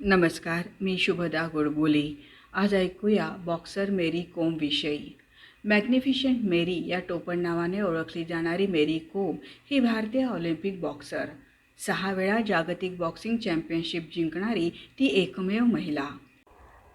नमस्कार मी शुभदा गोडबोले. आज ऐकूया बॉक्सर मेरी कोम विषयी. मॅग्निफिशंट मेरी या टोपण नावाने ओळखली जाणारी मेरी कोम ही भारतीय ऑलिम्पिक बॉक्सर. सहा वेळा जागतिक बॉक्सिंग चॅम्पियनशिप जिंकणारी ती एकमेव महिला.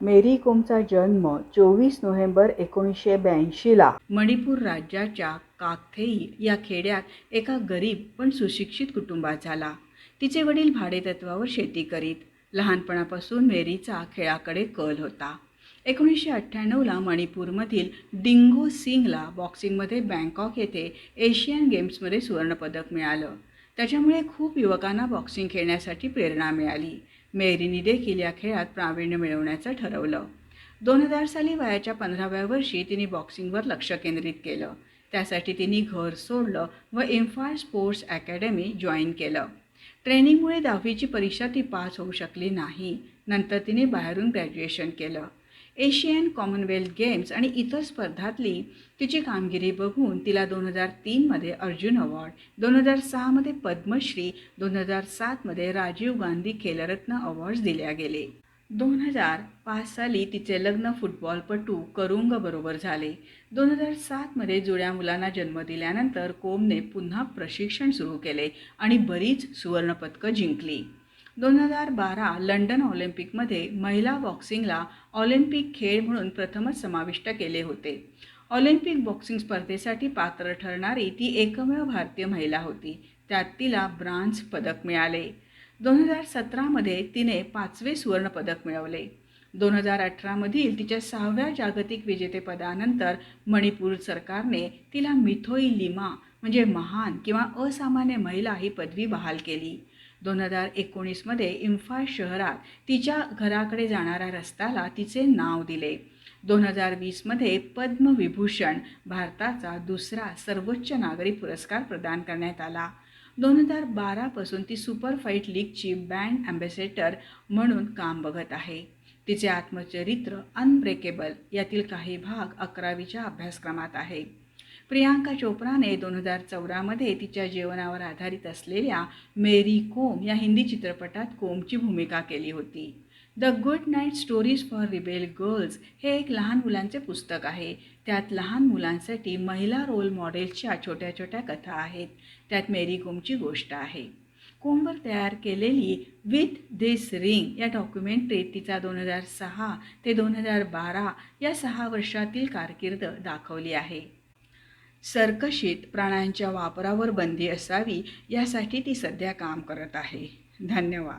मेरी कोमचा जन्म चोवीस नोव्हेंबर एकोणीसशे ब्याऐंशीला मणिपूर राज्याच्या काकथेई या खेड्यात एका गरीब पण सुशिक्षित कुटुंबात झाला. तिचे वडील भाडेतत्वावर शेती करीत. लहानपणापासून मेरीचा खेळाकडे कल होता. एकोणीसशे अठ्ठ्याण्णवला मणिपूरमधील डिंगो सिंगला बॉक्सिंगमध्ये बँकॉक येथे एशियन गेम्समध्ये सुवर्णपदक मिळालं. त्याच्यामुळे खूप युवकांना बॉक्सिंग खेळण्यासाठी प्रेरणा मिळाली. मेरीने देखील या खेळात प्रावीण्य मिळवण्याचं ठरवलं. दोन हजार साली वयाच्या पंधराव्या वर्षी तिने बॉक्सिंगवर लक्ष केंद्रित केलं. त्यासाठी तिने घर सोडलं व इम्फाळ स्पोर्ट्स अकॅडमी जॉईन केलं. ट्रेनिंगमुळे दहावीची परीक्षा ती पास होऊ शकली नाही. नंतर तिने बाहेरून ग्रॅज्युएशन केलं. एशियन कॉमनवेल्थ गेम्स आणि इतर स्पर्धातली तिची कामगिरी बघून तिला दोन हजार तीनमध्ये अर्जुन अवॉर्ड दोन हजार सहामध्ये पद्मश्री दोन हजार सातमध्ये राजीव गांधी खेलरत्न अवॉर्ड्स दिल्या गेले. दोन हजार पाच साली तिचे लग्न फुटबॉलपटू करुंगबरोबर झाले. दोन हजार सातमध्ये जुळ्या मुलांना जन्म दिल्यानंतर कोमने पुन्हा प्रशिक्षण सुरू केले आणि बरीच सुवर्णपदकं जिंकली. दोन हजार बारा लंडन ऑलिम्पिकमध्ये महिला बॉक्सिंगला ऑलिम्पिक खेळ म्हणून प्रथमच समाविष्ट केले होते. ऑलिम्पिक बॉक्सिंग स्पर्धेसाठी पात्र ठरणारी ती एकमेव भारतीय महिला होती. त्यात तिला ब्रांझ पदक मिळाले. दोन हजार सतरामध्ये तिने पाचवे सुवर्णपदक मिळवले. दोन हजार अठरामधील तिच्या सहाव्या जागतिक विजेतेपदानंतर मणिपूर सरकारने तिला मिथोई लिमा म्हणजे महान किंवा असामान्य महिला ही पदवी बहाल केली. दोन हजार एकोणीसमध्ये इम्फाळ शहरात तिच्या घराकडे जाणाऱ्या रस्त्याला तिचे नाव दिले. दोन हजार वीसमध्ये पद्मविभूषण भारताचा दुसरा सर्वोच्च नागरी पुरस्कार प्रदान करण्यात आला. दोन हजार बारापासून ती सुपर फाईट लीगची बँड ॲम्बॅसेडर म्हणून काम बघत आहे. तिचे आत्मचरित्र अनब्रेकेबल यातील काही भाग अकरावीच्या अभ्यासक्रमात आहे. प्रियांका चोप्राने दोन हजार चौदामध्ये तिच्या जीवनावर आधारित असलेल्या मेरी कोम या हिंदी चित्रपटात कोमची भूमिका केली होती. The good night stories for rebel girls हे एक लहान मुलांचे पुस्तक आहे. त्यात लहान मुलांसाठी महिला रोल मॉडेल्सच्या छोट्या छोट्या कथा आहेत. त्यात मेरी कोमची गोष्ट आहे. कोमवर तयार केलेली विथ दिस रिंग या डॉक्युमेंटरीत तिचा दोन हजार सहा ते दोन हजार बारा या सहा वर्षातील कारकीर्द दाखवली आहे. सर्कशीत प्राण्यांच्या वापरावर बंदी असावी यासाठी ती सध्या काम करत आहे. धन्यवाद.